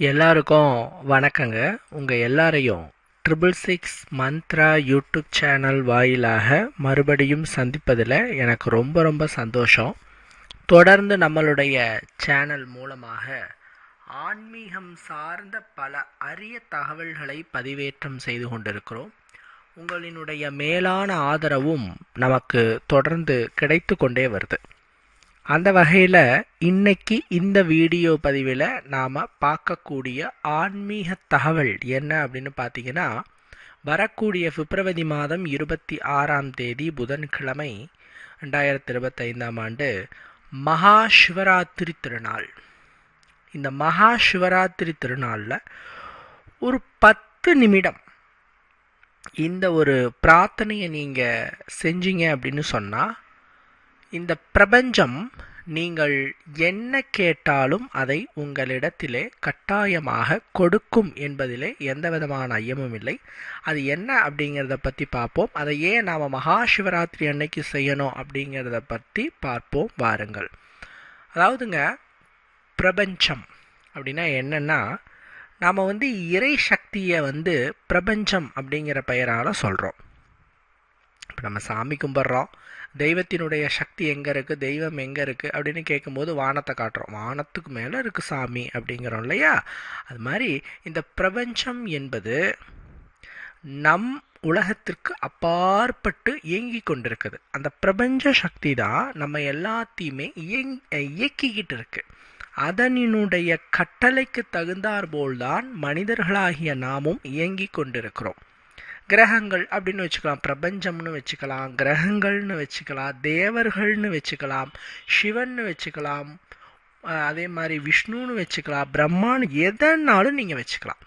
எல்லாருக்கும் வணக்கங்க. உங்கள் எல்லாரையும் triple six Mantra YouTube channel வாயிலாக மறுபடியும் சந்திப்பதில் எனக்கு ரொம்ப ரொம்ப சந்தோஷம். தொடர்ந்து நம்மளுடைய சேனல் மூலமாக ஆன்மீகம் சார்ந்த பல அரிய தகவல்களை பதிவேற்றம் செய்து கொண்டிருக்கிறோம். உங்களினுடைய மேலான ஆதரவும் நமக்கு தொடர்ந்து கிடைத்து கொண்டே வருது. அந்த வகையில் இன்னைக்கு இந்த வீடியோ பதிவில் நாம் பார்க்கக்கூடிய ஆன்மீக தகவல் என்ன அப்படின்னு பார்த்தீங்கன்னா வரக்கூடிய பிப்ரவரி மாதம் இருபத்தி ஆறாம் தேதி புதன்கிழமை ரெண்டாயிரத்தி இருபத்தைந்தாம் ஆண்டு மகா சிவராத்திரி திருநாள். இந்த மகா சிவராத்திரி திருநாளில் ஒரு பத்து நிமிடம் இந்த ஒரு பிரார்த்தனையை நீங்கள் செஞ்சீங்க அப்படின்னு சொன்னால் இந்த பிரபஞ்சம் நீங்கள் என்ன கேட்டாலும் அதை உங்களிடத்திலே கட்டாயமாக கொடுக்கும் என்பதிலே எந்த விதமான ஐயமும் இல்லை. அது என்ன அப்படிங்கிறத பற்றி பார்ப்போம். அதை ஏன் நாம் மகா சிவராத்திரி அன்னைக்கு செய்யணும் அப்படிங்கிறத பற்றி பார்ப்போம். வாருங்கள். அதாவதுங்க பிரபஞ்சம் அப்படின்னா என்னென்னா நாம் வந்து இறை சக்தியை வந்து பிரபஞ்சம் அப்படிங்கிற பெயரால் சொல்கிறோம் இப்போ நம்ம சாமி கும்பிட்றோம். தெய்வத்தினுடைய சக்தி எங்கே இருக்குது தெய்வம் எங்கே இருக்குது அப்படின்னு கேட்கும்போது வானத்தை காட்டுறோம். வானத்துக்கு மேலே இருக்குது சாமி அப்படிங்கிறோம் இல்லையா? அது மாதிரி இந்த பிரபஞ்சம் என்பது நம் உலகத்திற்கு அப்பாற்பட்டு இயங்கி கொண்டிருக்குது. அந்த பிரபஞ்ச சக்தி தான் நம்ம எல்லாத்தையுமே இயங் இயக்கிக்கிட்டு இருக்கு. அதனினுடைய கட்டளைக்கு தகுந்தாற்போல்தான் மனிதர்களாகிய நாமும் இயங்கி கொண்டிருக்கிறோம். கிரகங்கள் அப்படின்னு வச்சுக்கலாம். பிரபஞ்சம்னு வச்சுக்கலாம் கிரகங்கள்னு வச்சுக்கலாம் தேவர்கள்னு வச்சுக்கலாம் சிவன்னு வச்சுக்கலாம் அதே மாதிரி விஷ்ணுன்னு வச்சுக்கலாம் பிரம்மான்னு எதனாலும் நீங்கள் வச்சுக்கலாம்.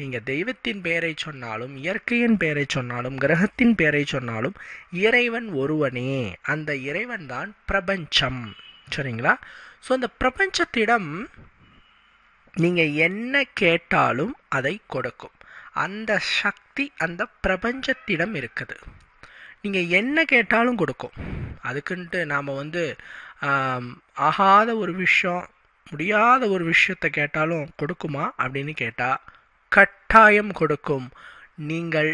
நீங்கள் தெய்வத்தின் பெயரை சொன்னாலும் இயற்கையின் பெயரை சொன்னாலும் கிரகத்தின் பெயரை சொன்னாலும் இறைவன் ஒருவனே. அந்த இறைவன் தான் பிரபஞ்சம். சரிங்களா? ஸோ அந்த பிரபஞ்சத்திடம் நீங்கள் என்ன கேட்டாலும் அதை கொடுக்கும். அந்த சக்தி சக்தி அந்த பிரபஞ்சத்திடம் இருக்குது. நீங்கள் என்ன கேட்டாலும் கொடுக்கும். அதுக்குன்ட்டு நாம் வந்து ஆகாத ஒரு விஷயம் முடியாத ஒரு விஷயத்தை கேட்டாலும் கொடுக்குமா அப்படின்னு கேட்டால் கட்டாயம் கொடுக்கும். நீங்கள்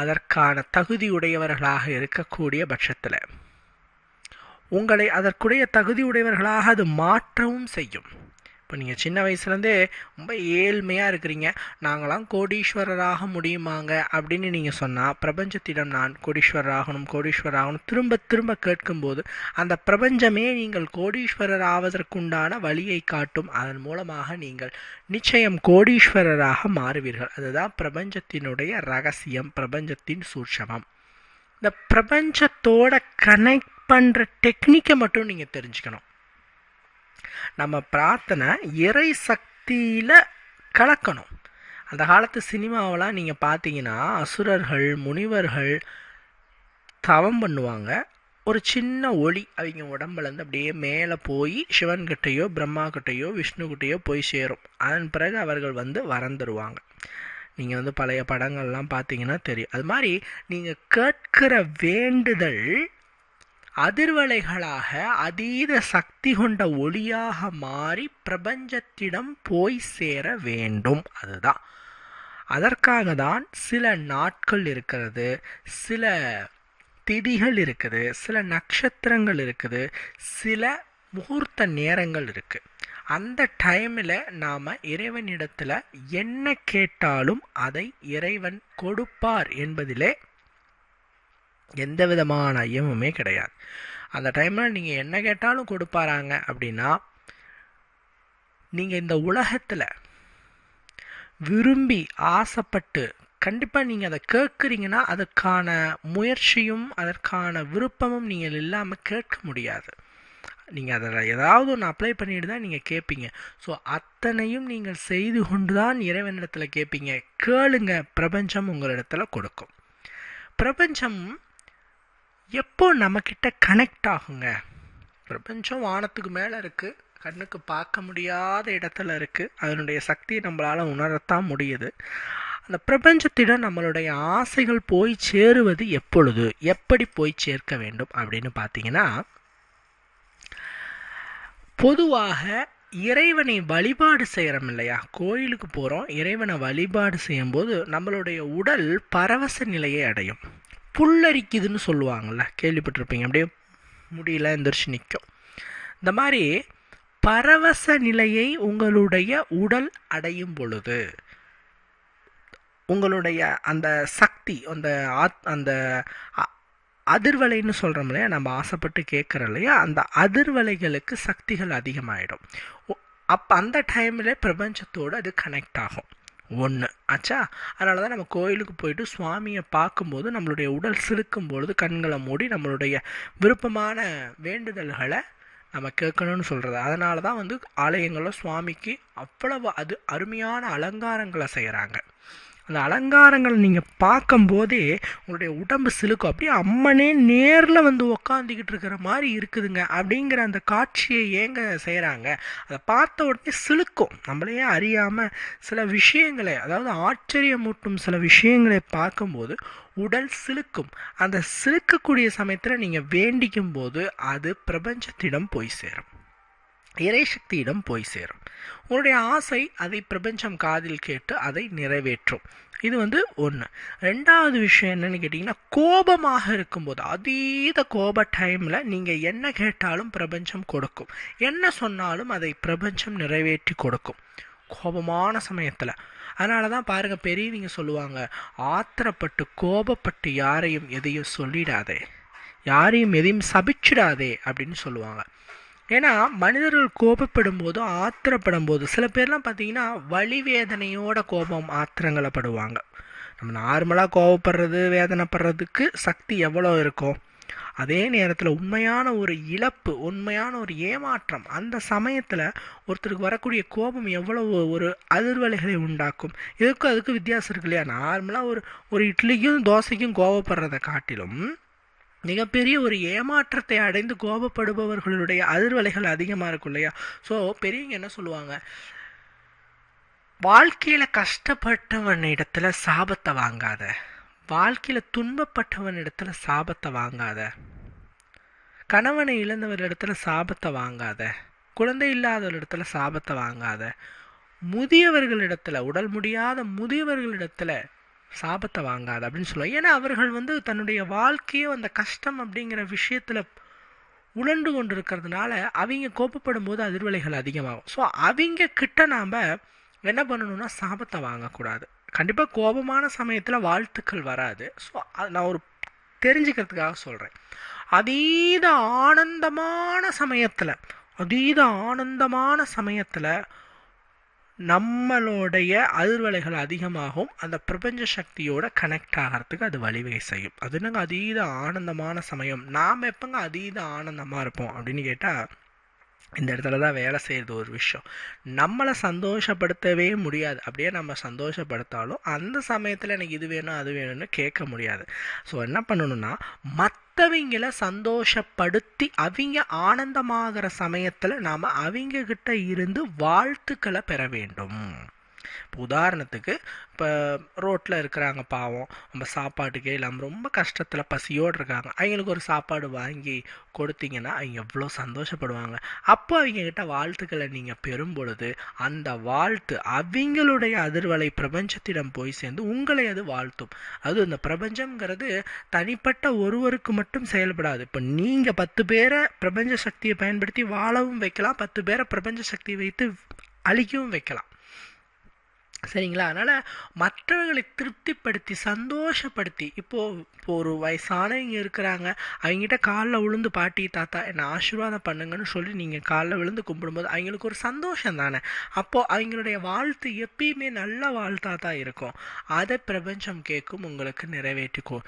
அதற்கான தகுதி உடையவர்களாக இருக்கக்கூடிய பட்சத்தில். உங்களை அதற்குடைய தகுதி உடையவர்களாக அது மாற்றவும் செய்யும். இப்போ நீங்கள் சின்ன வயசுலேருந்தே ரொம்ப ஏழ்மையாக இருக்கிறீங்க. நாங்களாம் கோடீஸ்வரராக முடியுமாங்க? அப்படின்னு நீங்கள் சொன்னால் பிரபஞ்சத்திடம் நான் கோடீஸ்வரர் ஆகணும் கோடீஸ்வரர் ஆகணும் திரும்ப திரும்ப கேட்கும்போது அந்த பிரபஞ்சமே நீங்கள் கோடீஸ்வரர் ஆவதற்குண்டான வழியை காட்டும். அதன் மூலமாக நீங்கள் நிச்சயம் கோடீஸ்வரராக மாறுவீர்கள். அதுதான் பிரபஞ்சத்தினுடைய ரகசியம் பிரபஞ்சத்தின் சூட்சமம். இந்த பிரபஞ்சத்தோட கனெக்ட் பண்ணுற டெக்னிக்கை மட்டும் நீங்கள் தெரிஞ்சுக்கணும். நம்ம பிரார்த்தனை இறை சக்தியில் கலக்கணும். அந்த காலத்து சினிமாவெலாம் நீங்கள் பார்த்தீங்கன்னா அசுரர்கள் முனிவர்கள் தவம் பண்ணுவாங்க. ஒரு சின்ன ஒளி அவங்க உடம்புலேருந்து அப்படியே மேலே போய் சிவன்கிட்டையோ பிரம்மாக்கிட்டையோ விஷ்ணுக்கிட்டையோ போய் சேரும். அதன் பிறகு அவர்கள் வந்து வரந்துருவாங்க. நீங்கள் வந்து பழைய படங்கள்லாம் பார்த்தீங்கன்னா தெரியும். அது மாதிரி நீங்கள் கேட்கிற வேண்டுதல் அதிர்வலைகளாக அதீத சக்தி கொண்ட ஒளியாக மாறி பிரபஞ்சத்திடம் போய் சேர வேண்டும். அதுதான். அதற்காக தான் சில நாட்கள் இருக்கிறது சில திதிகள் இருக்குது சில நட்சத்திரங்கள் இருக்குது சில முகூர்த்த நேரங்கள் இருக்குது அந்த டைமில் நாம் இறைவனிடத்தில் என்ன கேட்டாலும் அதை இறைவன் கொடுப்பார் என்பதிலே எந்த விதமான ஐயமுமே கிடையாது. அந்த டைமில் நீங்கள் என்ன கேட்டாலும் கொடுப்பாராங்க அப்படின்னா நீங்கள் இந்த உலகத்தில் விரும்பி ஆசைப்பட்டு கண்டிப்பாக நீங்கள் அதை கேட்குறீங்கன்னா அதற்கான முயற்சியும் அதற்கான விருப்பமும் நீங்கள் இல்லாமல் கேட்க முடியாது. நீங்கள் அதில் ஏதாவது ஒன்று அப்ளை பண்ணிட்டு தான் நீங்கள் கேட்பீங்க. ஸோ அத்தனையும் நீங்கள் செய்து கொண்டு தான் இறைவனிடத்தில் கேட்பீங்க. கேளுங்க பிரபஞ்சம் உங்களிடத்தில் கொடுக்கும். பிரபஞ்சம் எப்போ நம்மக்கிட்ட கனெக்ட் ஆகுங்க? பிரபஞ்சம் வானத்துக்கு மேலே இருக்குது கண்ணுக்கு பார்க்க முடியாத இடத்துல இருக்குது அதனுடைய சக்தியை நம்மளால் உணரத்தான் முடியுது. அந்த பிரபஞ்சத்திடம் நம்மளுடைய ஆசைகள் போய் சேருவது எப்பொழுது? எப்படி போய் சேர்க்க வேண்டும் அப்படின்னு பார்த்தீங்கன்னா பொதுவாக இறைவனை வழிபாடு செய்கிறோம் இல்லையா? கோயிலுக்கு போகிறோம் இறைவனை வழிபாடு செய்யும்போது நம்மளுடைய உடல் பரவச நிலையை அடையும். புல்லரிக்குதுன்னு சொல்லுவாங்கள்ல கேள்விப்பட்டிருப்பீங்க. அப்படியே முடியல எந்திரிச்சு நிற்கும் இந்த மாதிரி பரவச நிலையை உங்களுடைய உடல் அடையும் பொழுது உங்களுடைய அந்த சக்தி அந்த ஆத் அந்த அ- அதிர்வலைன்னு சொல்கிறோம் இல்லையா நம்ம ஆசைப்பட்டு கேட்குறோம் இல்லையா அந்த அதிர்வலைகளுக்கு சக்திகள் அதிகமாகிடும் அப்போ அந்த டைமில் பிரபஞ்சத்தோடு அது கனெக்ட் ஆகும். ஒன்று ஆச்சா அதனால தான் நம்ம கோயிலுக்கு போயிட்டு சுவாமியை பார்க்கும்போது நம்மளுடைய உடல் சிலுக்கும் பொழுது கண்களை மூடி நம்மளுடைய விருப்பமான வேண்டுதல்களை நம்ம கேட்கணும்னு சொல்கிறது அதனால தான் வந்து ஆலயங்களில் சுவாமிக்கு அவ்வளவு அது அருமையான அலங்காரங்களை செய்கிறாங்க அந்த அலங்காரங்களை நீங்கள் பார்க்கும்போதே உங்களுடைய உடம்பு சிலுக்கும். அப்படியே அம்மனே நேரில் வந்து உக்காந்துக்கிட்டு இருக்கிற மாதிரி இருக்குதுங்க. அப்படிங்கிற அந்த காட்சியை ஏங்க செய்கிறாங்க அதை பார்த்த உடனே சிலுக்கும். நம்மளையே அறியாமல் சில விஷயங்களை அதாவது ஆச்சரியமூட்டும் சில விஷயங்களை பார்க்கும்போது உடல் சிலுக்கும். அந்த சிலுக்கக்கூடிய சமயத்தில் நீங்கள் வேண்டிக்கும் போது அது பிரபஞ்சத்திடம் போய் சேரும். இறைசக்தியிடம் போய் சேரும். உன்னுடைய ஆசை அதை பிரபஞ்சம் காதில் கேட்டு அதை நிறைவேற்றும். இது வந்து ஒன்று ரெண்டாவது விஷயம் என்னென்னு கேட்டிங்கன்னா கோபமாக இருக்கும்போது அதீத கோப டைமில் நீங்கள் என்ன கேட்டாலும் பிரபஞ்சம் கொடுக்கும். என்ன சொன்னாலும் அதை பிரபஞ்சம் நிறைவேற்றி கொடுக்கும். கோபமான சமயத்தில். அதனால தான் பாருங்கள் பெரியவங்க சொல்லுவாங்க ஆத்திரப்பட்டு கோபப்பட்டு யாரையும் எதையும் சொல்லிடாதே. யாரையும் எதையும் சபிச்சிடாதே அப்படின்னு சொல்லுவாங்க. ஏன்னா மனிதர்கள் கோபப்படும் போது ஆத்திரப்படும் போது சில பேர்லாம் பார்த்தீங்கன்னா வலி வேதனையோட கோபம் ஆத்திரங்களை படுவாங்க நம்ம நார்மலாக கோபப்படுறது வேதனைப்படுறதுக்கு சக்தி எவ்வளோ இருக்கும் அதே நேரத்தில் உண்மையான ஒரு இழப்பு உண்மையான ஒரு ஏமாற்றம் அந்த சமயத்தில் ஒருத்தருக்கு வரக்கூடிய கோபம் எவ்வளவு ஒரு அதிர்வலைகளை உண்டாக்கும். இதுக்கும் அதுக்கு வித்தியாசம் இருக்கு இல்லையா? நார்மலாக ஒரு ஒரு இட்லிக்கும் தோசைக்கும் கோபப்படுறதை காட்டிலும் மிகப்பெரிய ஒரு ஏமாற்றத்தை அடைந்து கோபப்படுபவர்களுடைய அதிர்வலைகள் அதிகமாக இருக்கும் இல்லையா? ஸோ பெரியவங்க என்ன சொல்லுவாங்க? வாழ்க்கையில் கஷ்டப்பட்டவன் இடத்துல சாபத்தை வாங்காத. வாழ்க்கையில் துன்பப்பட்டவன் இடத்துல சாபத்தை வாங்காத. கணவனை இழந்தவர் இடத்துல சாபத்தை வாங்காத. குழந்தை இல்லாதவர் இடத்துல சாபத்தை வாங்காத. முதியவர்களிடத்துல உடல் முடியாத முதியவர்களிடத்துல சாபத்தை வாங்காது அப்படின்னு சொல்லுவாங்க. ஏன்னா அவர்கள் வந்து தன்னுடைய வாழ்க்கையோ அந்த கஷ்டம் அப்படிங்கிற விஷயத்தில் உழண்டு கொண்டு இருக்கிறதுனால அவங்க கோபப்படும் போது அதிர்வலைகள் அதிகமாகும். ஸோ அவங்க கிட்ட நாம் என்ன பண்ணணும்னா சாபத்தை வாங்கக்கூடாது. கண்டிப்பாக கோபமான சமயத்தில் வாழ்த்துக்கள் வராது. ஸோ நான் ஒரு தெரிஞ்சுக்கிறதுக்காக சொல்கிறேன் அதீத ஆனந்தமான சமயத்தில் அதீத ஆனந்தமான சமயத்தில் நம்மளுடைய அதிர்வலைகள் அதிகமாகும் அந்த பிரபஞ்ச சக்தியோட கனெக்ட் ஆகிறதுக்கு அது வழிவகை செய்யும். அது என்னங்க அதீத ஆனந்தமான சமயம்? நாம் எப்போங்க அதீத ஆனந்தமாக இருப்போம் அப்படின்னு கேட்டால் இந்த இடத்துல தான் வேலை செய்கிறது ஒரு விஷயம். நம்மளை சந்தோஷப்படுத்தவே முடியாது. அப்படியே நம்ம சந்தோஷப்படுத்தாலும் அந்த சமயத்தில் எனக்கு இது வேணும் அது வேணும்னு கேட்க முடியாது. ஸோ என்ன பண்ணணும்னா மற்றவங்கள சந்தோஷப்படுத்தி அவங்க ஆனந்தமாகிற சமயத்தில் நாம் அவங்க கிட்ட இருந்து வாழ்த்துக்களை பெற வேண்டும். இப்போ உதாரணத்துக்கு இப்போ ரோட்டில் இருக்கிறாங்க பாவம் நம்ம சாப்பாட்டுக்கே இல்லாமல் ரொம்ப கஷ்டத்தில் பசியோடு இருக்காங்க. அவங்களுக்கு ஒரு சாப்பாடு வாங்கி கொடுத்தீங்கன்னா அவங்க எவ்வளோ சந்தோஷப்படுவாங்க. அப்போ அவங்கக்கிட்ட வாழ்த்துக்களை நீங்கள் பெறும் பொழுது அந்த வாழ்த்து அவங்களுடைய அதிர்வலை பிரபஞ்சத்திடம் போய் சேர்ந்து உங்களை அது வாழ்த்தும். அது இந்த பிரபஞ்சம்ங்கிறது தனிப்பட்ட ஒருவருக்கு மட்டும் செயல்படாது. இப்போ நீங்கள் பத்து பேரை பிரபஞ்ச சக்தியை பயன்படுத்தி வாழவும் வைக்கலாம் பத்து பேரை பிரபஞ்ச சக்தியை வைத்து அழிக்கவும் வைக்கலாம். சரிங்களா? அதனால் மற்றவர்களை திருப்திப்படுத்தி சந்தோஷப்படுத்தி இப்போது இப்போ ஒரு வயசானவங்க இருக்கிறாங்க. அவங்ககிட்ட காலில் விழுந்து பாட்டி தாத்தா என்னை ஆசீர்வாதம் பண்ணுங்கன்னு சொல்லி நீங்கள் காலில் விழுந்து கும்பிடும்போது அவங்களுக்கு ஒரு சந்தோஷம் தானே? அப்போது அவங்களுடைய வாழ்த்து எப்பயுமே நல்ல வாழ்த்தாக தான் இருக்கும். அதை பிரபஞ்சம் கேட்கும் உங்களுக்கு நிறைவேற்றிக்கும்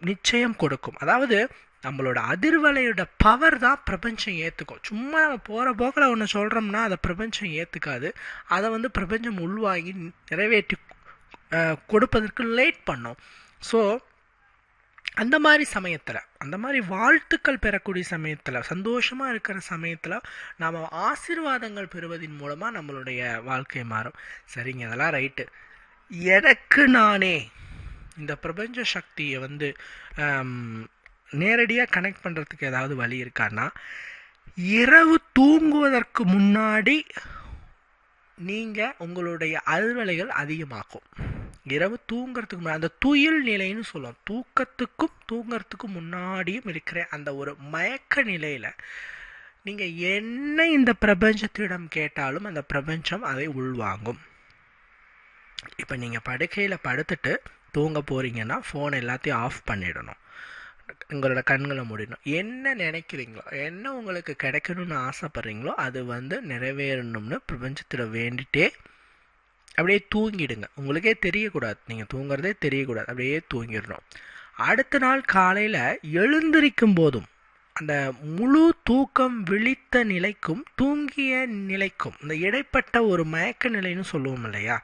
நிச்சயம் கொடுக்கும். அதாவது நம்மளோட அதிர்வலையோட பவர் தான் பிரபஞ்சம் ஏற்றுக்கும் சும்மா நம்ம போகிற போக்கில் ஒன்று சொல்கிறோம்னா அதை பிரபஞ்சம் ஏற்றுக்காது அதை வந்து பிரபஞ்சம் உள்வாங்கி நிறைவேற்றி கொடுப்பதற்கு லேட் பண்ணோம். ஸோ அந்த மாதிரி சமயத்தில் அந்த மாதிரி வாழ்த்துக்கள் பெறக்கூடிய சமயத்தில் சந்தோஷமாக இருக்கிற சமயத்தில் நாம் ஆசீர்வாதங்கள் பெறுவதன் மூலமாக நம்மளுடைய வாழ்க்கை மாறும். சரிங்க அதெல்லாம் ரைட்டு எனக்கு நானே இந்த பிரபஞ்ச சக்தியை வந்து நேரடியாக கனெக்ட் பண்ணுறதுக்கு ஏதாவது வழி இருக்கான்னா இரவு தூங்குவதற்கு முன்னாடி நீங்கள் உங்களுடைய அல்வலைகள் அதிகமாகும் இரவு தூங்குறதுக்கு முன்னாடி அந்த துயில் நிலைன்னு சொல்லுவோம் தூக்கத்துக்கும் தூங்கிறதுக்கும் முன்னாடியும் இருக்கிற அந்த ஒரு மயக்க நிலையில் நீங்கள் என்ன இந்த பிரபஞ்சத்திடம் கேட்டாலும் அந்த பிரபஞ்சம் அதை உள்வாங்கும். இப்போ நீங்கள் படுக்கையில் படுத்துட்டு தூங்க போகிறீங்கன்னா ஃபோன் எல்லாத்தையும் ஆஃப் பண்ணிடணும். உங்களோட கண்களை மூடிடணும். என்ன நினைக்கிறீங்களோ என்ன உங்களுக்கு கிடைக்கணும்னு ஆசைப்பட்றீங்களோ அது வந்து நிறைவேறணும்னு பிரபஞ்சத்தில் வேண்டிட்டே அப்படியே தூங்கிடுங்க. உங்களுக்கே தெரியக்கூடாது. நீங்கள் தூங்குறதே தெரியக்கூடாது. அப்படியே தூங்கிடணும். அடுத்த நாள் காலையில் எழுந்திருக்கும் போதும் அந்த முழு தூக்கம் விழித்த நிலைக்கும் தூங்கிய நிலைக்கும் இந்த இடைப்பட்ட ஒரு மயக்க நிலைன்னு சொல்லுவோம் இல்லையா?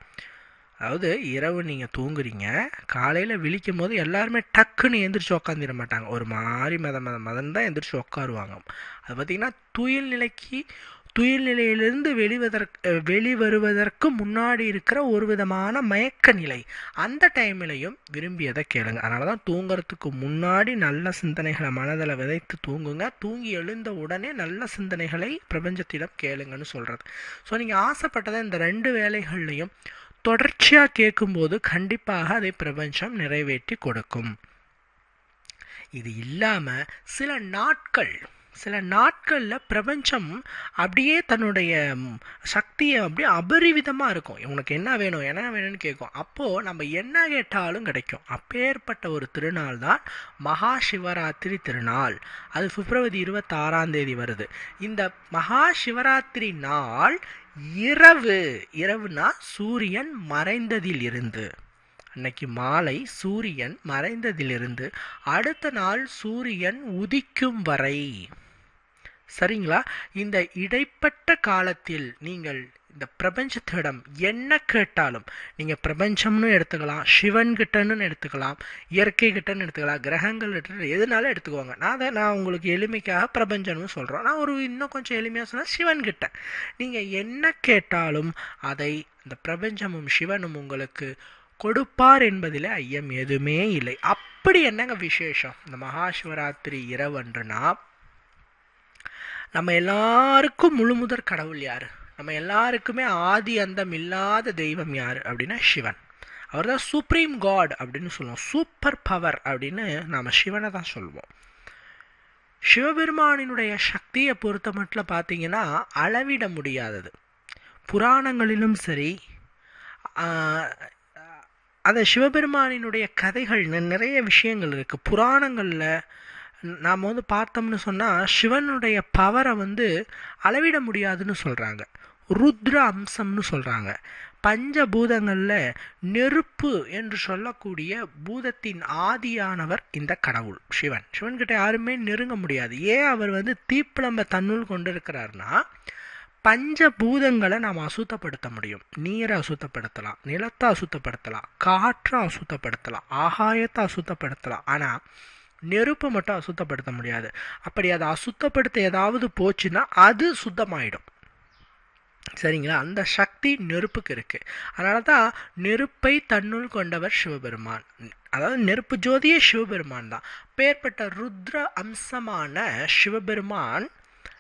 அதாவது இரவு நீங்கள் தூங்குறீங்க காலையில் விழிக்கும் போது எல்லாருமே டக்குன்னு எந்திரிச்சு உக்காந்துட மாட்டாங்க. ஒரு மாதிரி மத மத மதன் தான் எந்திரிச்சு உட்காருவாங்க அது பார்த்திங்கன்னா துயில் நிலைக்கு துயில் நிலையிலிருந்து வெளிவதற்கு வெளிவருவதற்கு முன்னாடி இருக்கிற ஒரு விதமான மயக்க நிலை. அந்த டைம்லையும் விரும்பியதை கேளுங்க. அதனால தான் தூங்குறதுக்கு முன்னாடி நல்ல சிந்தனைகளை மனதில் விதைத்து தூங்குங்க. தூங்கி எழுந்த உடனே நல்ல சிந்தனைகளை பிரபஞ்சத்திடம் கேளுங்கன்னு சொல்கிறது ஸோ நீங்கள் ஆசைப்பட்டதை இந்த ரெண்டு வேலைகள்லையும் தொடர்ச்சியாக கேட்கும்போது கண்டிப்பாக அதை பிரபஞ்சம் நிறைவேற்றி கொடுக்கும். இது இல்லாமல் சில நாட்கள் சில நாட்களில் பிரபஞ்சம் அப்படியே தன்னுடைய சக்தியை அப்படியே அபரிவிதமாக இருக்கும். உனக்கு என்ன வேணும் என்ன வேணும்னு கேட்கும் அப்போது நம்ம என்ன கேட்டாலும் கிடைக்கும். அப்பேற்பட்ட ஒரு திருநாள் தான் மகா சிவராத்திரி திருநாள். அது பிப்ரவரி இருபத்தாறாம் தேதி வருது. இந்த மகா சிவராத்திரி நாள் இரவு இரவுனா சூரியன் மறைந்ததிலிருந்து. அன்னைக்கு மாலை சூரியன் மறைந்ததிலிருந்து அடுத்த நாள் சூரியன் உதிக்கும் வரை. சரிங்களா? இந்த இடைப்பட்ட காலத்தில் நீங்கள் இந்த பிரபஞ்சத்திடம் என்ன கேட்டாலும் நீங்கள் பிரபஞ்சம்னு எடுத்துக்கலாம் சிவன் கிட்டன்னு எடுத்துக்கலாம் இயற்கை கிட்டன்னு எடுத்துக்கலாம் கிரகங்கள் கிட்ட எதுனாலும் எடுத்துக்குவாங்க நான் அதை நான் உங்களுக்கு எளிமைக்காக பிரபஞ்சம்னு சொல்கிறோம் நான் ஒரு இன்னும் கொஞ்சம் எளிமையாக சொன்னால் சிவன் கிட்ட நீங்கள் என்ன கேட்டாலும் அதை இந்த பிரபஞ்சமும் சிவனும் உங்களுக்கு கொடுப்பார் என்பதில் ஐயம் எதுவுமே இல்லை. அப்படி என்னங்க விசேஷம்? இந்த மகாசிவராத்திரி இரவன்றுனா நம்ம எல்லாருக்கும் முழுமுதற் கடவுள் யார்? நம்ம எல்லாருக்குமே ஆதி அந்தம் இல்லாத தெய்வம் யார் அப்படின்னா சிவன். அவர் தான் சுப்ரீம் காட் அப்படின்னு சொல்லுவோம். சூப்பர் பவர் அப்படின்னு நாம் சிவனை தான் சொல்லுவோம். சிவபெருமானினுடைய சக்தியை பொறுத்த மட்டும் பார்த்தீங்கன்னா அளவிட முடியாதது. புராணங்களிலும் சரி அந்த சிவபெருமானினுடைய கதைகள் நிறைய விஷயங்கள் இருக்குது புராணங்களில் நாம் வந்து பார்த்தோம்னு சொன்னால் சிவனுடைய பவரை வந்து அளவிட முடியாதுன்னு சொல்கிறாங்க ருத்ர அம்சம்னு சொல்கிறாங்க பஞ்சபூதங்களில் நெருப்பு என்று சொல்லக்கூடிய பூதத்தின் ஆதியானவர் இந்த கடவுள் சிவன். சிவன்கிட்ட யாருமே நெருங்க முடியாது. ஏன் அவர் வந்து தீப்பிழம்ப தன்னுள் கொண்டிருக்கிறார்னா பஞ்சபூதங்களை நாம் அசுத்தப்படுத்த முடியும். நீரை அசுத்தப்படுத்தலாம் நிலத்தை அசுத்தப்படுத்தலாம் காற்றை அசுத்தப்படுத்தலாம் ஆகாயத்தை அசுத்தப்படுத்தலாம். ஆனால் நெருப்பை மட்டும் அசுத்தப்படுத்த முடியாது. அப்படி அதை அசுத்தப்படுத்த ஏதாவது போச்சுன்னா அது சுத்தமாயிடும். சரிங்களா? அந்த சக்தி நெருப்புக்கு இருக்குது அதனால தான் நெருப்பை தன்னுள் கொண்டவர் சிவபெருமான். அதாவது நெருப்பு ஜோதியே சிவபெருமான் தான். பேர்பட்ட ருத்ர அம்சமான சிவபெருமான்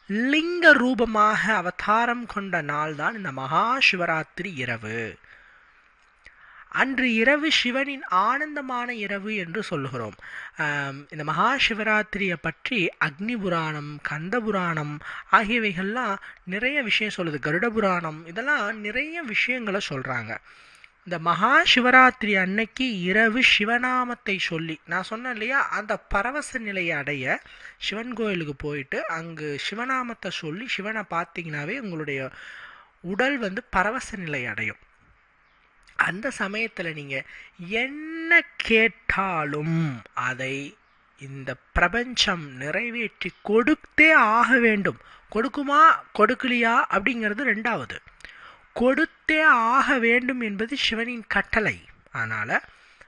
லிங்க ரூபமாக அவதாரம் கொண்ட நாள் தான் இந்த மகா சிவராத்திரி இரவு. அன்று இரவு சிவனின் ஆனந்தமான இரவு என்று சொல்லுகிறோம். இந்த மகா சிவராத்திரியை பற்றி அக்னி புராணம் கந்த புராணம் ஆகியவைகள்லாம் நிறைய விஷயம் சொல்லுது. கருட புராணம் இதெல்லாம் நிறைய விஷயங்களை சொல்கிறாங்க இந்த மகா சிவராத்திரி அன்னைக்கு இரவு சிவநாமத்தை சொல்லி நான் சொன்னேன் இல்லையா அந்த பரவச நிலையை அடைய சிவன் கோயிலுக்கு போயிட்டு அங்கு சிவநாமத்தை சொல்லி சிவனை பார்த்தீங்கன்னாவே உங்களுடைய உடல் வந்து பரவச நிலை அடையும். அந்த சமயத்தில் நீங்கள் என்ன கேட்டாலும் அதை இந்த பிரபஞ்சம் நிறைவேற்றி கொடுத்தே ஆக வேண்டும். கொடுக்குமா? கொடுக்கலையா? அப்படிங்கிறது ரெண்டாவது. கொடுத்தே ஆக வேண்டும் என்பது சிவனின் கட்டளை. அதனால்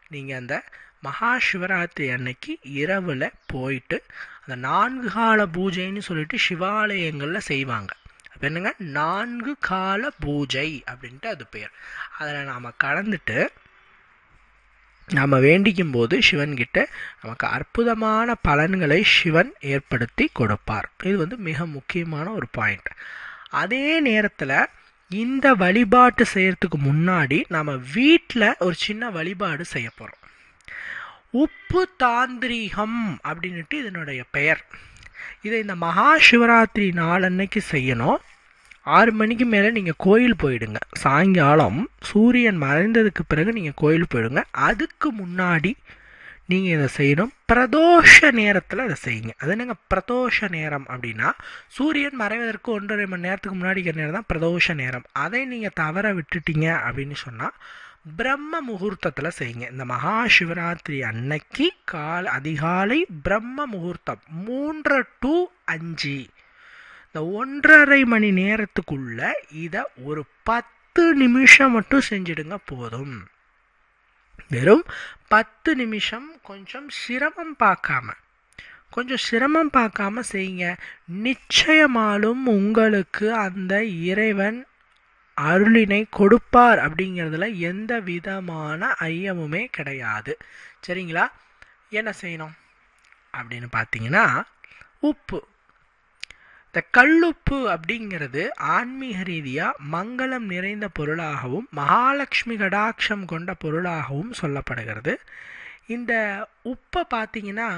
நீங்கள் அந்த மகா சிவராத்திரி அன்னைக்கு இரவில் போயிட்டு அந்த நான்கு கால பூஜைன்னு சொல்லிட்டு சிவாலயங்களில் செய்வாங்க. என்னங்க? நான்கு கால பூஜை அப்படின்ட்டு அது பேர் அதில் நாம் கலந்துட்டு நாம் வேண்டிக்கும் போது சிவன்கிட்ட நமக்கு அற்புதமான பலன்களை சிவன் ஏற்படுத்தி கொடுப்பார். இது வந்து மிக முக்கியமான ஒரு பாயிண்ட் அதே நேரத்தில் இந்த வழிபாட்டு செய்கிறதுக்கு முன்னாடி நாம் வீட்டில் ஒரு சின்ன வழிபாடு செய்ய போகிறோம் உப்பு தாந்திரீகம் அப்படின்ட்டு இதனுடைய பெயர். இதை இந்த மகா சிவராத்திரி நாளன்னைக்கு செய்யணும். ஆறு மணிக்கு மேலே நீங்கள் கோயில் போயிடுங்க. சாயங்காலம் சூரியன் மறைந்ததுக்கு பிறகு நீங்கள் கோயில் போயிடுங்க. அதுக்கு முன்னாடி நீங்கள் இதை செய்யணும். பிரதோஷ நேரத்தில் இதை செய்யுங்க. அது என்னங்க? பிரதோஷ நேரம் அப்படின்னா சூரியன் மறைவதற்கு ஒன்றரை மணி நேரத்துக்கு முன்னாடி இருக்கிற நேரம் தான் பிரதோஷ நேரம். அதை நீங்கள் தவற விட்டுட்டீங்க அப்படின்னு சொன்னால் பிரம்ம முகூர்த்தத்தில் செய்யுங்க. இந்த மகா சிவராத்திரி அன்னைக்கு கால அதிகாலை பிரம்ம முகூர்த்தம் மூன்று டு அஞ்சு. இந்த ஒன்றரை மணி நேரத்துக்குள்ள இதை ஒரு பத்து நிமிஷம் மட்டும் செஞ்சிடுங்க போதும். வெறும் பத்து நிமிஷம் கொஞ்சம் சிரமம் பார்க்காம கொஞ்சம் சிரமம் பார்க்காம செய்யுங்க. நிச்சயமாலும் உங்களுக்கு அந்த இறைவன் அருளினை கொடுப்பார் அப்படிங்கிறதுல எந்த விதமான ஐயமுமே கிடையாது. சரிங்களா? என்ன செய்யணும்? அப்படின்னு பார்த்தீங்கன்னா உப்பு. இந்த கல்லுப்பு அப்படிங்கிறது ஆன்மீக ரீதியாக மங்களம் நிறைந்த பொருளாகவும் மகாலட்சுமி கடாட்சம் கொண்ட பொருளாகவும் சொல்லப்படுகிறது. இந்த உப்பை பார்த்தீங்கன்னா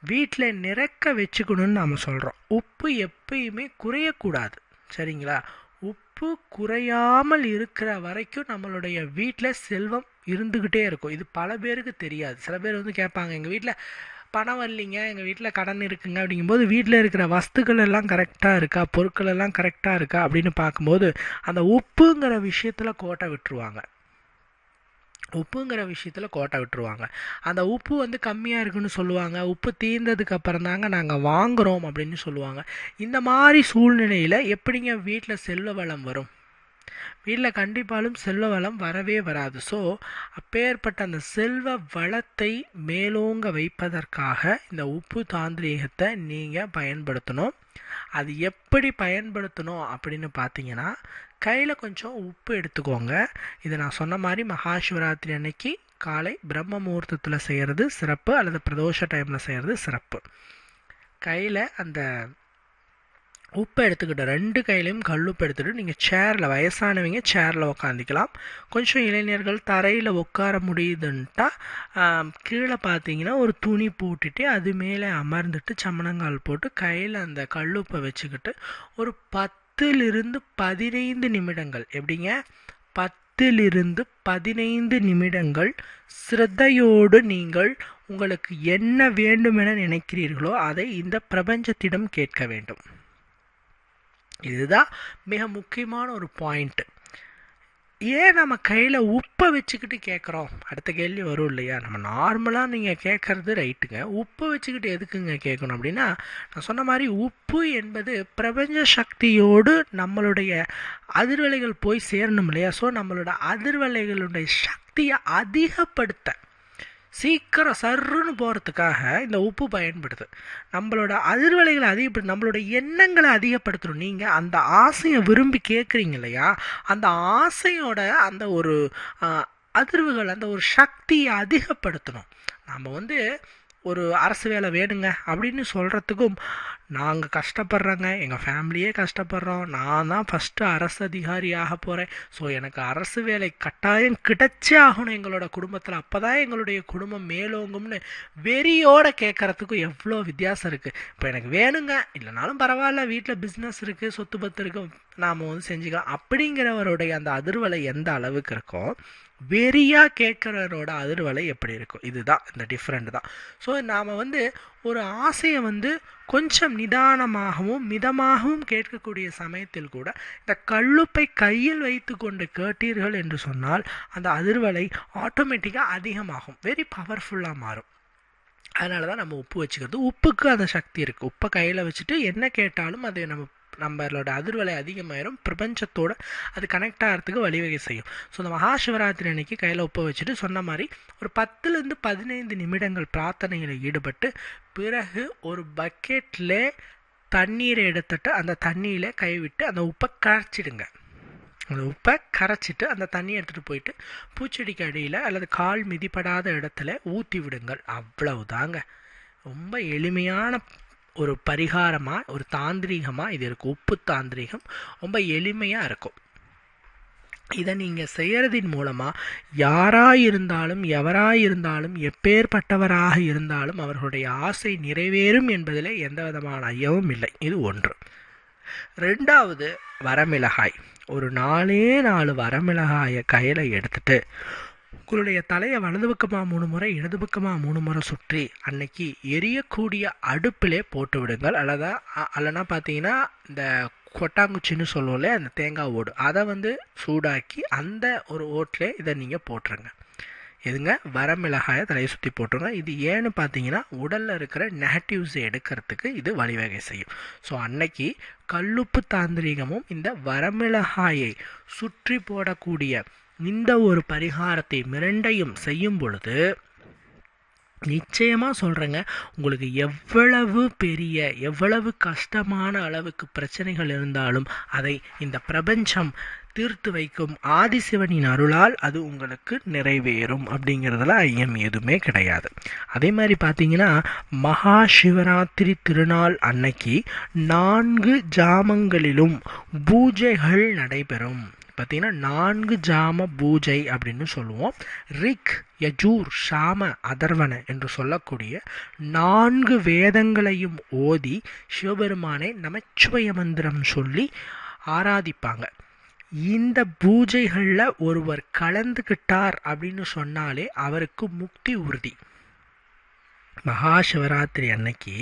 வீட்டில் நிறக்க வச்சுக்கணும்னு நாம் சொல்கிறோம் உப்பு எப்பயுமே குறையக்கூடாது. சரிங்களா? உப்பு குறையாமல் இருக்கிற வரைக்கும் நம்மளுடைய வீட்டில் செல்வம் இருந்துக்கிட்டே இருக்கும். இது பல பேருக்கு தெரியாது. சில பேர் வந்து கேட்பாங்க எங்கள் வீட்டில் பணம் வரலிங்க எங்கள் வீட்டில் கடன் இருக்குங்க அப்படிங்கும்போது வீட்டில் இருக்கிற வஸ்துக்கள் எல்லாம் கரெக்டாக இருக்கா? பொருட்கள் எல்லாம் கரெக்டாக இருக்கா? அப்படின்னு பார்க்கும்போது அந்த உப்புங்கிற விஷயத்தில் கோட்டை விட்டுருவாங்க. உப்புங்கிற விஷயத்தில் கோட்டை விட்டுருவாங்க. அந்த உப்பு வந்து கம்மியாக இருக்குன்னு சொல்லுவாங்க. உப்பு தீர்ந்ததுக்கு அப்புறம் தாங்க நாங்கள் வாங்குகிறோம் அப்படின்னு சொல்லுவாங்க. இந்த மாதிரி சூழ்நிலையில் எப்படிங்க வீட்டில் செல்வ வளம் வரும்? வீட்டில் கண்டிப்பாலும் செல்வ வளம் வரவே வராது. ஸோ அப்பேற்பட்ட அந்த செல்வ வளத்தை மேலோங்க வைப்பதற்காக இந்த உப்பு தாந்திரீகத்தை நீங்கள் பயன்படுத்தணும். அது எப்படி பயன்படுத்தணும் அப்படின்னு பார்த்தீங்கன்னா கையில் கொஞ்சம் உப்பு எடுத்துக்கோங்க. இதை நான் சொன்ன மாதிரி மகாசிவராத்திரி அன்னைக்கு காலை பிரம்ம முகூர்த்தத்தில் செய்கிறது சிறப்பு அல்லது பிரதோஷ டைமில் செய்கிறது சிறப்பு. கையில் அந்த உப்பு எடுத்துக்கிட்டு ரெண்டு கையிலையும் கல்லுப்பு எடுத்துகிட்டு நீங்கள் சேரில் வயசானவங்க சேரில் உக்காந்துக்கலாம். கொஞ்சம் இளைஞர்கள் தரையில் உட்கார முடியுதுன்ட்டா கீழே பார்த்தீங்கன்னா ஒரு துணி போட்டுட்டு அது மேலே அமர்ந்துட்டு சமணங்கால் போட்டு கையில் அந்த கல்லுப்பை வச்சுக்கிட்டு ஒரு பத்துலிருந்து பதினைந்து நிமிடங்கள் எப்படிங்க? பத்திலிருந்து பதினைந்து நிமிடங்கள் சிரத்தையோடு நீங்கள் உங்களுக்கு என்ன வேண்டுமென நினைக்கிறீர்களோ அதை இந்த பிரபஞ்சத்திடம் கேட்க வேண்டும். இதுதான் மிக முக்கியமான ஒரு பாயிண்ட்டு ஏன் நம்ம கையில் உப்பை வச்சுக்கிட்டு கேட்குறோம் அடுத்த கேள்வி வரும் இல்லையா? நம்ம நார்மலாக நீங்கள் கேட்குறது ரைட்டுங்க உப்பை வச்சுக்கிட்டு எதுக்குங்க கேட்கணும் அப்படின்னா நான் சொன்ன மாதிரி உப்பு என்பது பிரபஞ்ச சக்தியோடு நம்மளுடைய அதிர்வலைகள் போய் சேரணும் இல்லையா? ஸோ நம்மளோட அதிர்வலைகளுடைய சக்தியை அதிகப்படுத்த. சீக்கிரம் சர்ருன்னு போகிறதுக்காக இந்த உப்பு பயன்படுது. நம்மளோட அதிர்வலைகளை அதிகப்படுத்த நம்மளோட எண்ணங்களை அதிகப்படுத்தணும். நீங்கள் அந்த ஆசையை விரும்பி கேட்குறீங்க இல்லையா? அந்த ஆசையோட அந்த ஒரு அதிர்வுகள் அந்த ஒரு சக்தியை அதிகப்படுத்தணும். நம்ம வந்து ஒரு அரசு வேலை வேணுங்க அப்படின்னு சொல்கிறதுக்கும் நாங்கள் கஷ்டப்படுறோங்க எங்கள் ஃபேமிலியே கஷ்டப்படுறோம். நான் தான் ஃபஸ்ட்டு அரசு அதிகாரி ஆக போகிறேன் ஸோ எனக்கு அரசு வேலை கட்டாயம் கிடைச்சே ஆகணும் எங்களோட குடும்பத்தில். அப்போ தான் எங்களுடைய குடும்பம் மேலோங்கும்னு வெறியோடு கேட்குறதுக்கும் எவ்வளோ வித்தியாசம் இருக்குது இப்போ எனக்கு வேணுங்க இல்லைனாலும் பரவாயில்ல வீட்டில் பிஸ்னஸ் இருக்குது சொத்து பத்து இருக்குது நாம் வந்து செஞ்சுக்கலாம். அப்படிங்கிறவருடைய அந்த அதிர்வலை எந்த அளவுக்கு இருக்கோ வெறியாக கேட்குறவரோட அதிர்வலை எப்படி இருக்கும் இதுதான் இந்த டிஃப்ரெண்ட் தான். ஸோ நாம் வந்து ஒரு ஆசையை வந்து கொஞ்சம் நிதானமாகவும் மிதமாகவும் கேட்கக்கூடிய சமயத்தில் கூட இந்த கல்லுப்பை கையில் வைத்து கொண்டு கேட்டீர்கள் என்று சொன்னால் அந்த அதிர்வலை ஆட்டோமேட்டிக்காக அதிகமாகும் வெரி பவர்ஃபுல்லாக மாறும். அதனால தான் நம்ம உப்பு வச்சுக்கிறது. உப்புக்கு அந்த சக்தி இருக்குது உப்பை கையில் வச்சுட்டு என்ன கேட்டாலும் அதை நம்ம நம்மளோட அதிர்வலை அதிகமாயிரும் பிரபஞ்சத்தோட அது கனெக்ட் ஆகிறதுக்கு வழிவகை செய்யும். ஸோ இந்த மகாசிவராத்திரி அன்னைக்கு கையில் ஒப்ப வச்சுட்டு சொன்ன மாதிரி ஒரு பத்துலேருந்து பதினைந்து நிமிடங்கள் பிரார்த்தனையில் ஈடுபட்டு பிறகு ஒரு பக்கெட்டில் தண்ணீரை எடுத்துட்டு அந்த தண்ணியில் கைவிட்டு அந்த உப்பை கரைச்சிடுங்க. அந்த உப்பை கரைச்சிட்டு அந்த தண்ணியை எடுத்துகிட்டு போயிட்டு பூச்செடிக்கு அடியில் அல்லது கால் மிதிப்படாத இடத்துல ஊற்றி விடுங்கள். அவ்வளவுதாங்க. ரொம்ப எளிமையான ஒரு பரிகாரமாக ஒரு தாந்திரீகமாக இது இருக்கும் உப்பு தாந்திரீகம் ரொம்ப எளிமையாக இருக்கும். இதை நீங்கள் செய்கிறதின் மூலமாக யாராக இருந்தாலும் எவராக இருந்தாலும் எப்பேற்பட்டவராக இருந்தாலும் அவர்களுடைய ஆசை நிறைவேறும் என்பதில் எந்த விதமான ஐயமும் இல்லை. இது ஒன்று. ரெண்டாவது வரமிளகாய். ஒரு நாலே நாலு வரமிளகாயை கையில் எடுத்துட்டு உங்களுடைய தலையை வலது பக்கமாக மூணு முறை இடது பக்கமாக மூணு முறை சுற்றி அன்னைக்கு எரியக்கூடிய அடுப்பிலே போட்டு விடுங்கள். அல்லதா அல்லனா பார்த்தீங்கன்னா இந்த கொட்டாங்குச்சின்னு சொல்லுவோம்ல அந்த தேங்காய் ஓடு. அதை வந்து சூடாக்கி அந்த ஒரு ஓட்டில் இதை நீங்கள் போட்டுருங்க. எதுங்க? வரமிளகாயை தலையை சுற்றி போட்டுருங்க. இது ஏன்னு பார்த்தீங்கன்னா உடலில் இருக்கிற நெகட்டிவ்ஸை எடுக்கிறதுக்கு இது வழிவகை செய்யும். ஸோ அன்னைக்கு கல்லுப்பு தாந்திரிகமும் இந்த வரமிளகாயை சுற்றி போடக்கூடிய இந்த ஒரு பரிகாரத்தை மிரண்டையும் செய்யும் பொழுது நிச்சயமாக சொல்கிறேங்க உங்களுக்கு எவ்வளவு பெரிய எவ்வளவு கஷ்டமான அளவுக்கு பிரச்சனைகள் இருந்தாலும் அதை இந்த பிரபஞ்சம் தீர்த்து வைக்கும் ஆதிசிவனின் அருளால் அது உங்களுக்கு நிறைவேறும் அப்படிங்கிறதுல ஐயம் எதுவுமே கிடையாது. அதே மாதிரி பார்த்தீங்கன்னா மகா சிவராத்திரி திருநாள் அன்னைக்கு நான்கு ஜாமங்களிலும் பூஜைகள் நடைபெறும். பார்த்தீங்கன்னா நான்கு ஜாம பூஜை அப்படின்னு சொல்லுவோம். ரிக் யஜூர் ஷாம அதர்வன என்று சொல்லக்கூடிய நான்கு வேதங்களையும் ஓதி சிவபெருமானை நமச்சிவய மந்திரம் சொல்லி ஆராதிப்பாங்க. இந்த பூஜைகளில் ஒருவர் கலந்துக்கிட்டார் அப்படின்னு சொன்னாலே அவருக்கு முக்தி உறுதி. மகா சிவராத்திரி அன்னைக்கு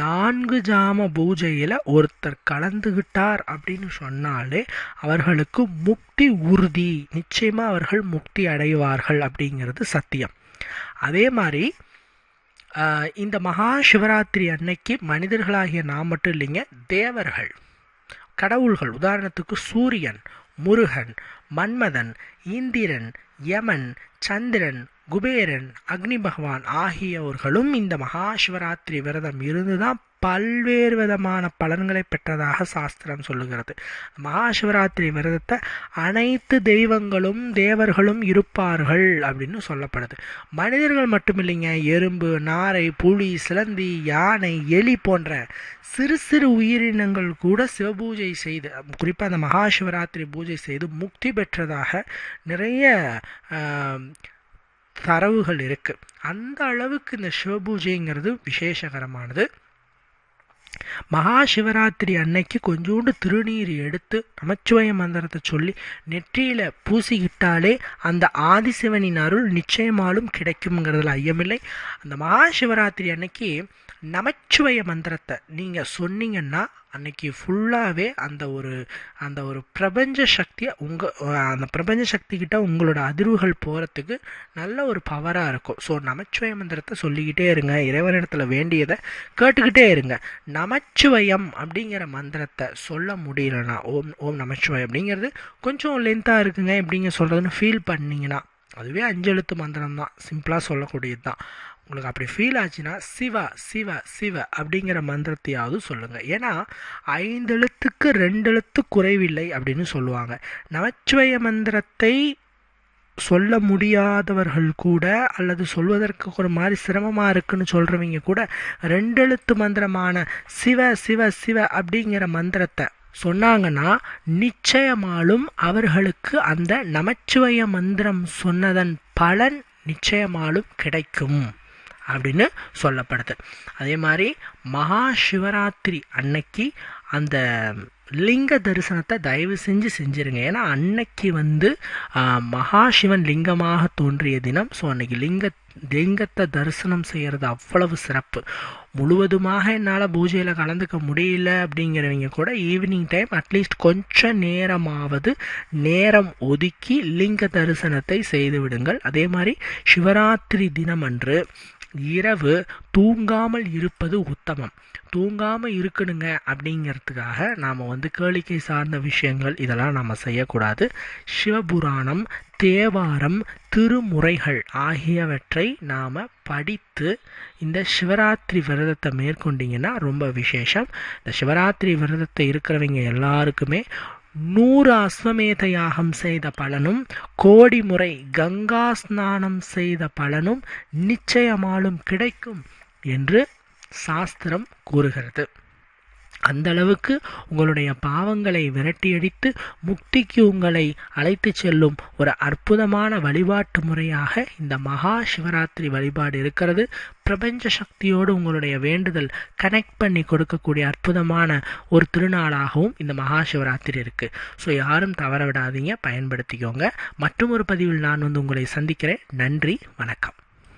நான்கு ஜாம பூஜையில் ஒருத்தர் கலந்துகிட்டார் அப்படின்னு சொன்னாலே அவர்களுக்கு முக்தி உறுதி. நிச்சயமாக அவர்கள் முக்தி அடைவார்கள் அப்படிங்கிறது சத்தியம். அதே மாதிரி இந்த மகா சிவராத்திரி அன்னைக்கு மனிதர்களாகிய நாம் மட்டும் இல்லைங்க தேவர்கள் கடவுள்கள் உதாரணத்துக்கு சூரியன் முருகன் மன்மதன் இந்திரன் யமன் சந்திரன் குபேரன் அக்னி பகவான் ஆகியோர்களும் இந்த மகா சிவராத்திரி விரதம் இருந்துதான் பல்வேறு விதமான பலன்களை பெற்றதாக சாஸ்திரம் சொல்லுகிறது. மகா சிவராத்திரி விரதத்தை அனைத்து தெய்வங்களும் தேவர்களும் இருப்பார்கள் அப்படின்னு சொல்லப்படுது. மனிதர்கள் மட்டுமில்லைங்க எறும்பு நாரை புலி சிலந்தி யானை எலி போன்ற சிறு சிறு உயிரினங்கள் கூட சிவபூஜை செய்து குறிப்பாக அந்த மகா சிவராத்திரி பூஜை செய்து முக்தி பெற்றதாக நிறைய தரவுகள் இருக்குது அந்த அளவுக்கு இந்த சிவபூஜைங்கிறது விசேஷகரமானது. மகா சிவராத்திரி அன்னைக்கு கொஞ்சோண்டு திருநீர் எடுத்து நமச்சிவய மந்திரத்தை சொல்லி நெற்றியில் பூசிக்கிட்டாலே அந்த ஆதிசிவனின் அருள் நிச்சயமாலும் கிடைக்குங்கிறதுல ஐயமில்லை. அந்த மகா சிவராத்திரி அன்னைக்கு நமச்சிவய மந்திரத்தை நீங்கள் சொன்னீங்கன்னா அன்னைக்கு ஃபுல்லாகவே அந்த ஒரு அந்த ஒரு பிரபஞ்ச சக்தியை உங்கள் அந்த பிரபஞ்ச சக்தி கிட்ட உங்களோட அதிர்வுகள் போகிறதுக்கு நல்ல ஒரு பவராக இருக்கும். ஸோ நமச்சிவய மந்திரத்தை சொல்லிக்கிட்டே இருங்க. இறைவனிடத்தில் வேண்டியதை கேட்டுக்கிட்டே இருங்க. நமச்சிவயம் அப்படிங்கிற மந்திரத்தை சொல்ல முடியலன்னா ஓம் ஓம் நமச்சிவயம் அப்படிங்கிறது கொஞ்சம் லென்த்தாக இருக்குங்க. எப்படிங்க சொல்கிறதுன்னு ஃபீல் பண்ணிங்கன்னா அதுவே அஞ்செழுத்து மந்திரம் தான் சிம்பிளாக சொல்லக்கூடியது தான் உங்களுக்கு அப்படி ஃபீல் ஆச்சுன்னா சிவா சிவ சிவ அப்படிங்கிற மந்திரத்தையாவது சொல்லுங்கள் ஏன்னா ஐந்து எழுத்துக்கு ரெண்டு எழுத்து குறைவில்லை அப்படின்னு சொல்லுவாங்க. நமச்சிவய மந்திரத்தை சொல்ல முடியாதவர்கள் கூட அல்லது சொல்வதற்கு ஒரு மாதிரி சிரமமாக இருக்குன்னு சொல்கிறவங்க கூட ரெண்டு எழுத்து மந்திரமான சிவ சிவ சிவ அப்படிங்கிற மந்திரத்தை சொன்னாங்கன்னா நிச்சயமாலும் அவர்களுக்கு அந்த நமச்சிவய மந்திரம் சொன்னதன் பலன் நிச்சயமாலும் கிடைக்கும். அப்படின்னு சொல்லப்படுது. அதே மாதிரி மகா சிவராத்திரி அன்னைக்கு அந்த லிங்க தரிசனத்தை தயவு செஞ்சு செஞ்சுருங்க. ஏன்னா அன்னைக்கு வந்து மகாசிவன் லிங்கமாக தோன்றிய தினம் ஸோ அன்னைக்கு லிங்க லிங்கத்தை தரிசனம் செய்கிறது அவ்வளவு சிறப்பு. முழுவதுமாக என்னால் பூஜையில் கலந்துக்க முடியல அப்படிங்கிறவங்க கூட ஈவினிங் டைம் அட்லீஸ்ட் கொஞ்சம் நேரமாவது நேரம் ஒதுக்கி லிங்க தரிசனத்தை செய்து விடுங்கள். அதே மாதிரி சிவராத்திரி தினம் அன்று இரவு தூங்காமல் இருப்பது உத்தமம். தூங்காமல் இருக்கணுங்க அப்படிங்கிறதுக்காக நாம் வந்து கேளிக்கை சார்ந்த விஷயங்கள் இதெல்லாம் நம்ம செய்யக்கூடாது. சிவபுராணம் தேவாரம் திருமுறைகள் ஆகியவற்றை நாம் படித்து இந்த சிவராத்திரி விரதத்தை மேற்கொண்டிங்கன்னா ரொம்ப விசேஷம். இந்த சிவராத்திரி விரதத்தை இருக்கிறவங்க எல்லாருக்குமே நூறு அஸ்வமேத யாகம் செய்த பலனும் கோடி முறை கங்கா ஸ்நானம் செய்த பலனும் நிச்சயமாலும் கிடைக்கும் என்று சாஸ்திரம் கூறுகிறது. அந்த அளவுக்கு உங்களுடைய பாவங்களை விரட்டியடித்து முக்திக்கு உங்களை அழைத்து செல்லும் ஒரு அற்புதமான வழிபாட்டு முறையாக இந்த மகா சிவராத்திரி வழிபாடு இருக்கிறது. பிரபஞ்ச சக்தியோடு உங்களுடைய வேண்டுதல் கனெக்ட் பண்ணி கொடுக்கக்கூடிய அற்புதமான ஒரு திருநாளாகவும் இந்த மகா சிவராத்திரி இருக்குது ஸோ யாரும் தவற விடாதீங்க பயன்படுத்திக்கோங்க. மற்றும் ஒரு பதிவில் நான் வந்து உங்களை சந்திக்கிறேன். நன்றி வணக்கம்.